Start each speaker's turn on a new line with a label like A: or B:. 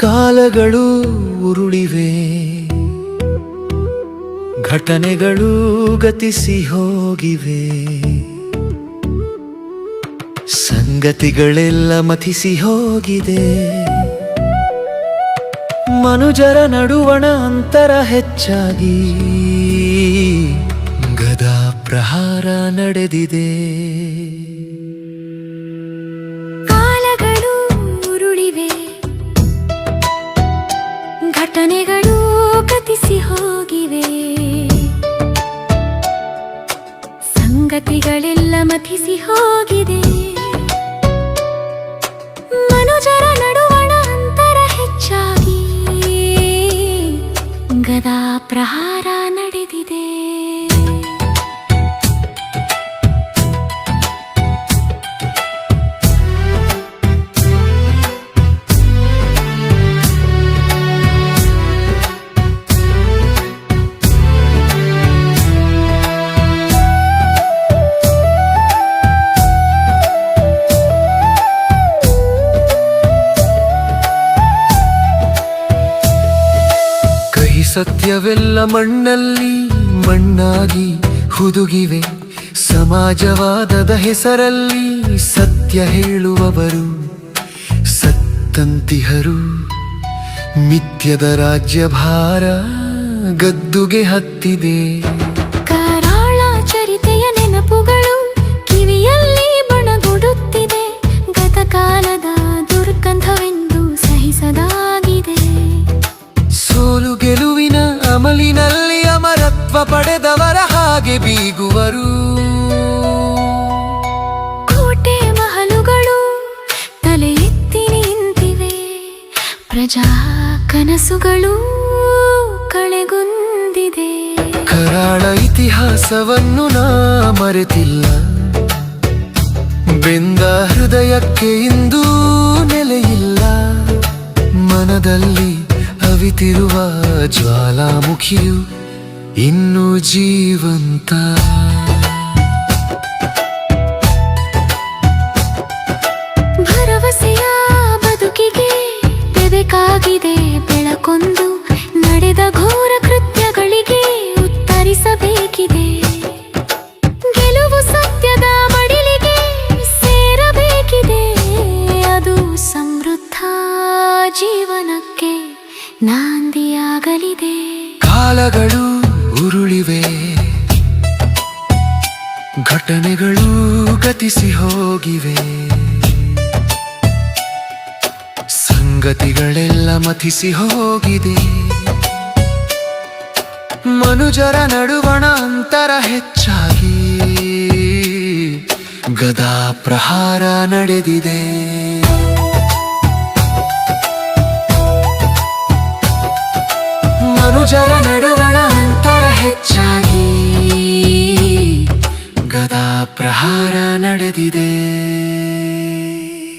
A: ಕಾಲಗಳು ಉರುಳಿವೆ. ಘಟನೆಗಳು ಗತಿಸಿ ಹೋಗಿವೆ. ಸಂಗತಿಗಳೆಲ್ಲ ಮಥಿಸಿ ಹೋಗಿದೆ. ಮನುಜರ ನಡುವಣ ಅಂತರ ಹೆಚ್ಚಾಗಿ. ಗದಾ ಪ್ರಹಾರ ನಡೆದಿದೆ.
B: ಘಟನೆಗಳು ಕತಿಸಿ ಹೋಗಿವೆ. ಸಂಗತಿಗಳೆಲ್ಲ ಮಥಿಸಿ ಹೋಗಿದೆ.
A: ಸತ್ಯವೆಲ್ಲ ಮಣ್ಣಲ್ಲಿ ಮಣ್ಣಾಗಿ ಹುದುಗಿವೆ. ಸಮಾಜವಾದದ ಹೆಸರಲ್ಲಿ ಸತ್ಯ ಹೇಳುವವರು ಸತ್ತಂತಿಹರು. ಮಿಥ್ಯದ ರಾಜ್ಯಭಾರ ಗದ್ದುಗೆ ಹತ್ತಿದೆ. ಅಮರತ್ವ ಪಡೆದವರ ಹಾಗೆ ಬೀಗುವರು.
B: ಕೋಟೆ ಮಹಲುಗಳು ತಲೆ ಎತ್ತಿ ನಿಂತಿವೆ. ಪ್ರಜಾ ಕನಸುಗಳು ಕಳೆಗುಂದಿದೆ.
A: ಕರಾಳ ಇತಿಹಾಸವನ್ನು ನಾ ಮರೆತಿಲ್ಲ. ಬೆಂದ ಹೃದಯಕ್ಕೆ ಇಂದು ನೆಲೆಯಿಲ್ಲ. ಮನದಲ್ಲಿ ಅವಿತಿರುವ ಜ್ವಾಲಾಮುಖಿಯು ಇನ್ನು ಜೀವಂತ.
B: ಭರವಸೆಯ ಬದುಕಿಗೆ ಬೆಬೇಕಾಗಿದೆ ಬೆಳಕೊಂದು ನಡೆದ ಘೋರ ಕೃತ್ಯಗಳಿಗೆ ಉತ್ತರಿಸಬೇಕಿದೆ. ಗೆಲುವು ಸತ್ಯದ ಮಡಿಲಿಗೆ ಸೇರಬೇಕಿದೆ. ಅದು ಸಮೃದ್ಧ ಜೀವನಕ್ಕೆ ನಾಂದಿಯಾಗಲಿದೆ.
A: ಕಾಲಗಳು ಉರುಳಿವೆ. ಘಟನೆಗಳು ಗತಿಸಿ ಹೋಗಿವೆ. ಸಂಗತಿಗಳೆಲ್ಲ ಮಥಿಸಿ ಹೋಗಿದೆ. ಮನುಜರ ನಡುವಣ ಅಂತರ ಹೆಚ್ಚಾಗಿ. ಗದಾ ಪ್ರಹಾರ ನಡೆದಿದೆ. ಮನುಜರ ಪ್ರಹಾರ ನಡೆದಿದೆ.